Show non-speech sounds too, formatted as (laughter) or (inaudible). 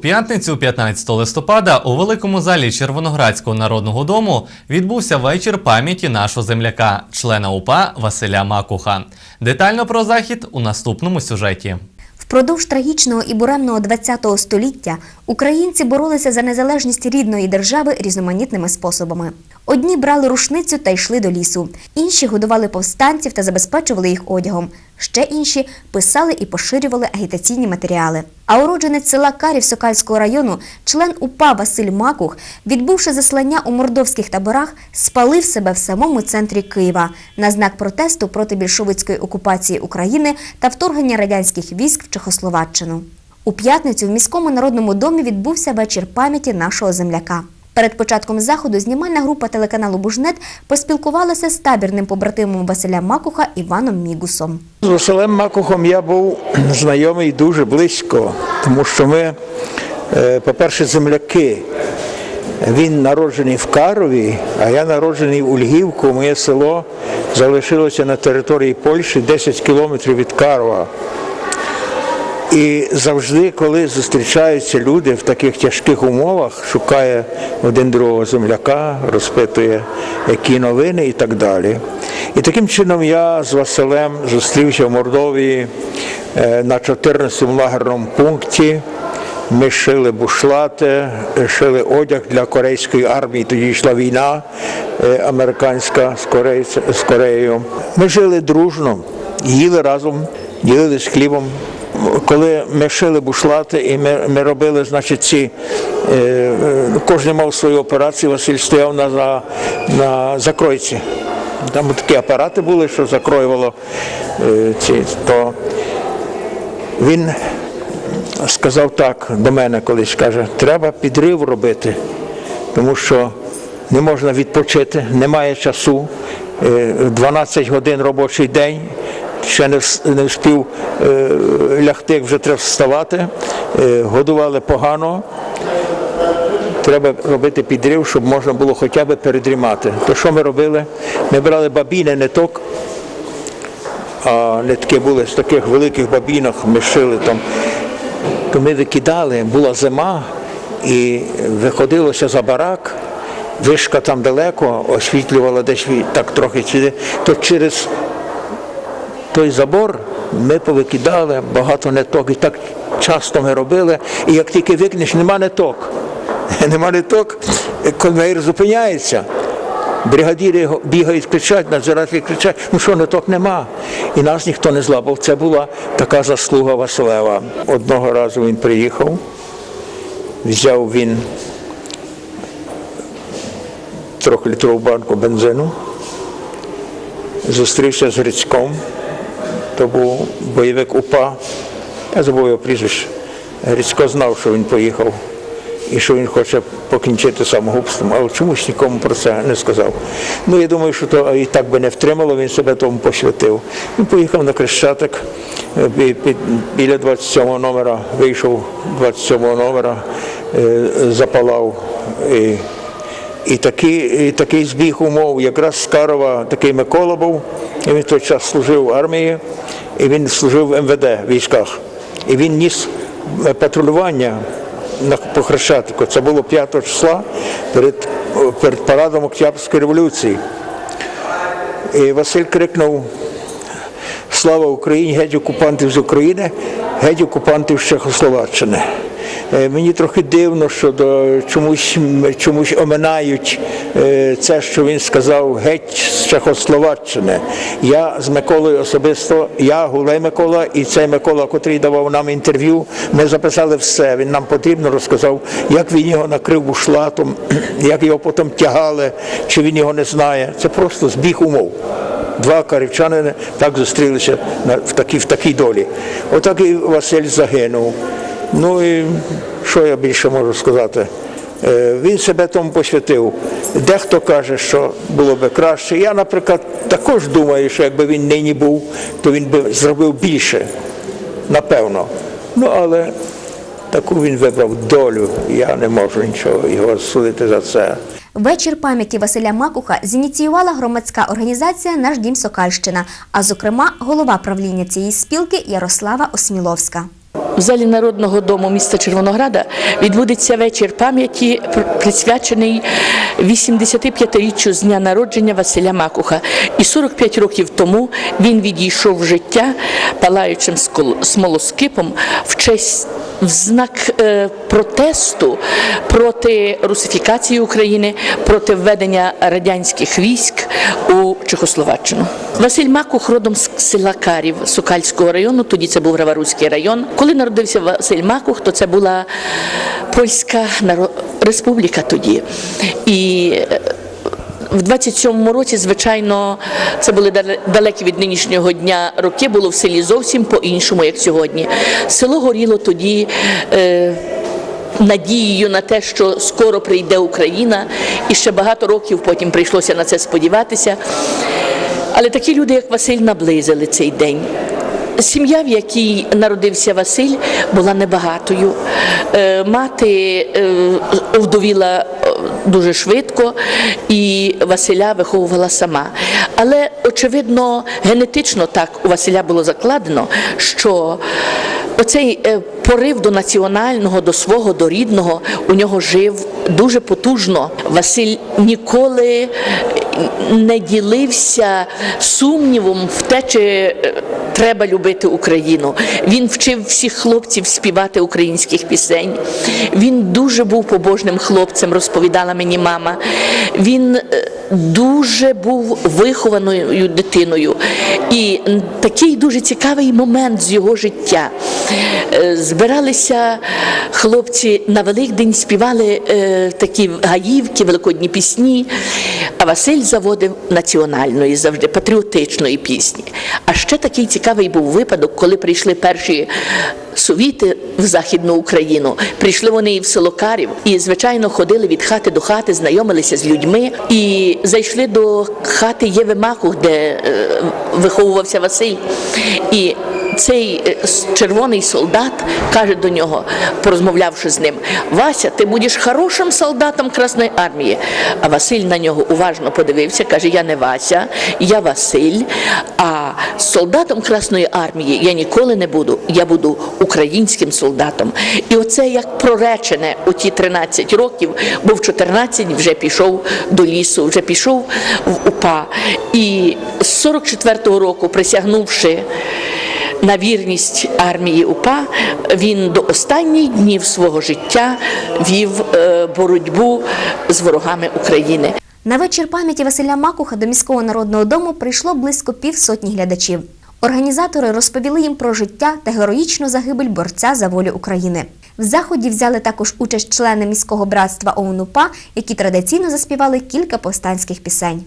п'ятницю, 15 листопада, у великому залі Червоноградського народного дому відбувся вечір пам'яті нашого земляка, члена УПА Василя Макуха. Детально про захід у наступному сюжеті. Впродовж трагічного і буремного ХХ століття українці боролися за незалежність рідної держави різноманітними способами. Одні брали рушницю та йшли до лісу, інші годували повстанців та забезпечували їх одягом. Ще інші писали і поширювали агітаційні матеріали. А уродженець села Карів Сокальського району, член УПА Василь Макух, відбувши заслання у мордовських таборах, спалив себе в самому центрі Києва на знак протесту проти більшовицької окупації України та вторгнення радянських військ в Чехословаччину. У п'ятницю в міському народному домі відбувся вечір пам'яті нашого земляка. Перед початком заходу знімальна група телеканалу Бужнет поспілкувалася з табірним побратимом Василя Макуха Іваном Мігусом. З Василем Макухом я був знайомий дуже близько, тому що ми, е, по-перше, земляки. Він народжений в Карові, а я народжений у Льгівку. Моє село залишилося на території Польщі 10 кілометрів від Карова. І завжди, коли зустрічаються люди в таких тяжких умовах, шукає один другого земляка, розпитує, які новини і так далі. І таким чином я з Василем зустрівся в Мордовії е, на 14-му лагерному пункті. Ми шили бушлати, шили одяг для корейської армії. Тоді йшла війна е, американська з, Кореєю. Ми жили дружно, їли разом, ділились хлібом. Коли ми шили бушлати і ми, ми робили, значить, ці е, е, кожен мав свою операцію, Василь стояв на, на, на закройці. Там такі апарати були, що закроювало е, ці, то він сказав так до мене колись, каже, треба підрив робити, тому що не можна відпочити, немає часу, е, 12 годин робочий день, ще не не встиг е, лягти, вже треба вставати, е, годували погано. Треба робити підрив, щоб можна було хоча б передрімати. То що ми робили? Ми брали бабіни ниток, а нитки були з таких великих бабінок, ми шили там. То ми викидали, була зима, і виходилося за барак, вишка там далеко, освітлювала десь так трохи сюди, то через той забор ми повикидали багато ниток. І так часто ми робили. І як тільки викинеш, нема ниток. (laughs) Нема ниток, конвейер зупиняється. Бригадіри бігають, кричать, надзиратели кричать, ну що, ниток нема. І нас ніхто не злапав. Це була така заслуга Василева. Одного разу він приїхав, взяв він трьохлітрову банку бензину, зустрівся з Грицьком, то був бойовик УПА, я забув його прізвище. Грицько знав, що він поїхав і що він хоче покінчити самогубством, але чомусь нікому про це не сказав. Ну, я думаю, що то і так би не втримало, він себе тому посвятив. Він поїхав на Крещатик, біля 27-го номера, вийшов 27-го номера, запалав. І і такий, і такий збіг умов, якраз з Карова такий Микола був, і він в той час служив в армії, і він служив в МВД в військах. І він ніс е, патрулювання по Хрещатику. Це було 5 числа перед, перед парадом Октябрьської революції. І Василь крикнув Слава Україні, геть окупантів з України, геть окупантів з Чехословаччини. Е, Мені трохи дивно, що до, чомусь, чомусь оминають е, це, що він сказав геть з Чехословаччини. Я з Миколою особисто, я Гулей Микола і цей Микола, котрий давав нам інтерв'ю, ми записали все. Він нам потрібно розказав, як він його накрив бушлатом, (clears throat) як його потім тягали, чи він його не знає. Це просто збіг умов. Два карівчанини так зустрілися в, такій, в такій долі. Отак і Василь загинув. Ну і що я більше можу сказати? Е, Він себе тому посвятив. Дехто каже, що було би краще. Я, наприклад, також думаю, що якби він нині був, то він би зробив більше, напевно. Ну, але таку він вибрав долю. Я не можу нічого його судити за це. Вечір пам'яті Василя Макуха зініціювала громадська організація Наш дім Сокальщина, а зокрема голова правління цієї спілки Ярослава Осміловська. В залі Народного дому міста Червонограда відбудеться вечір пам'яті, присвячений 85-річчю з дня народження Василя Макуха. І 45 років тому він відійшов в життя палаючим смолоскипом в честь в знак е, протесту проти русифікації України, проти введення радянських військ у Чехословаччину. Василь Макух родом з села Карів Сукальського району, тоді це був Граваруський район. Коли народився Василь Макух, то це була Польська республіка тоді. І е, в 27-му році, звичайно, це були далекі від нинішнього дня роки, було в селі зовсім по-іншому, як сьогодні. Село горіло тоді. Е, Надією на те, що скоро прийде Україна, і ще багато років потім прийшлося на це сподіватися. Але такі люди, як Василь, наблизили цей день. Сім'я, в якій народився Василь, була небагатою. Е, Мати е, овдовіла е, дуже швидко, і Василя виховувала сама. Але, очевидно, генетично так у Василя було закладено, що оцей порив до національного, до свого, до рідного у нього жив дуже потужно. Василь ніколи не ділився сумнівом в те, чи е, треба любити Україну. Він вчив всіх хлопців співати українських пісень. Він дуже був побожним хлопцем, розповідала мені мама. Він е, дуже був вихованою дитиною. І такий дуже цікавий момент з його життя. Е, Збиралися хлопці на Великдень, співали е, такі гаївки, великодні пісні. А Василь заводив національної, завжди патріотичної пісні. А ще такий цікавий був випадок, коли прийшли перші совіти в Західну Україну. Прийшли вони і в село Карів, і звичайно ходили від хати до хати, знайомилися з людьми і зайшли до хати Єви Маку, де е, виховувався Василь. І цей е, червоний солдат каже до нього, порозмовлявши з ним: Вася, ти будеш хорошим солдатом Красної армії. А Василь на нього уважно подивився, каже: Я не Вася, я Василь. А солдатом Красної армії я ніколи не буду. Я буду українським солдатом. І оце як проречене у ті 13 років, бо в 14 вже пішов до лісу, вже пішов в УПА. І з 44-го року, присягнувши на вірність армії УПА, він до останніх днів свого життя вів е, боротьбу з ворогами України. На вечір пам'яті Василя Макуха до міського народного дому прийшло близько півсотні глядачів. Організатори розповіли їм про життя та героїчну загибель борця за волю України. В заході взяли також участь члени міського братства ОУН-УПА, які традиційно заспівали кілька повстанських пісень.